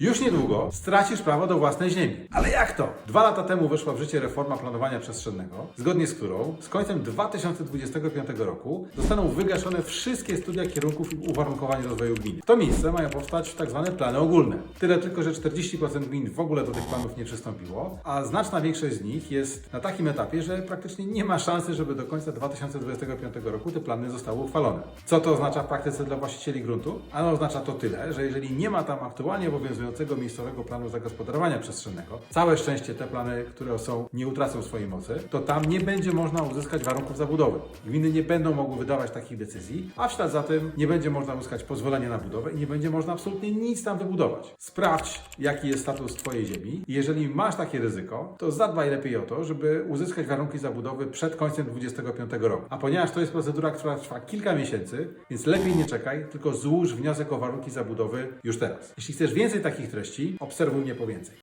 Już niedługo stracisz prawo do własnej ziemi. Ale jak to? Dwa lata temu weszła w życie reforma planowania przestrzennego, zgodnie z którą z końcem 2025 roku zostaną wygaszone wszystkie studia kierunków i uwarunkowań rozwoju gminy. To miejsce mają powstać tak zwane plany ogólne. Tyle tylko, że 40% gmin w ogóle do tych planów nie przystąpiło, a znaczna większość z nich jest na takim etapie, że praktycznie nie ma szansy, żeby do końca 2025 roku te plany zostały uchwalone. Co to oznacza w praktyce dla właścicieli gruntu? Ano oznacza to tyle, że jeżeli nie ma tam aktualnie obowiązującego miejscowego planu zagospodarowania przestrzennego, całe szczęście te plany, które są, nie utracą swojej mocy, to tam nie będzie można uzyskać warunków zabudowy. Gminy nie będą mogły wydawać takich decyzji, a w ślad za tym nie będzie można uzyskać pozwolenia na budowę i nie będzie można absolutnie nic tam wybudować. Sprawdź, jaki jest status Twojej ziemi jeżeli masz takie ryzyko, to zadbaj lepiej o to, żeby uzyskać warunki zabudowy przed końcem 2025 roku. A ponieważ to jest procedura, która trwa kilka miesięcy, więc lepiej nie czekaj, tylko złóż wniosek o warunki zabudowy już teraz. Jeśli chcesz więcej takich treści, obserwuj mnie po więcej.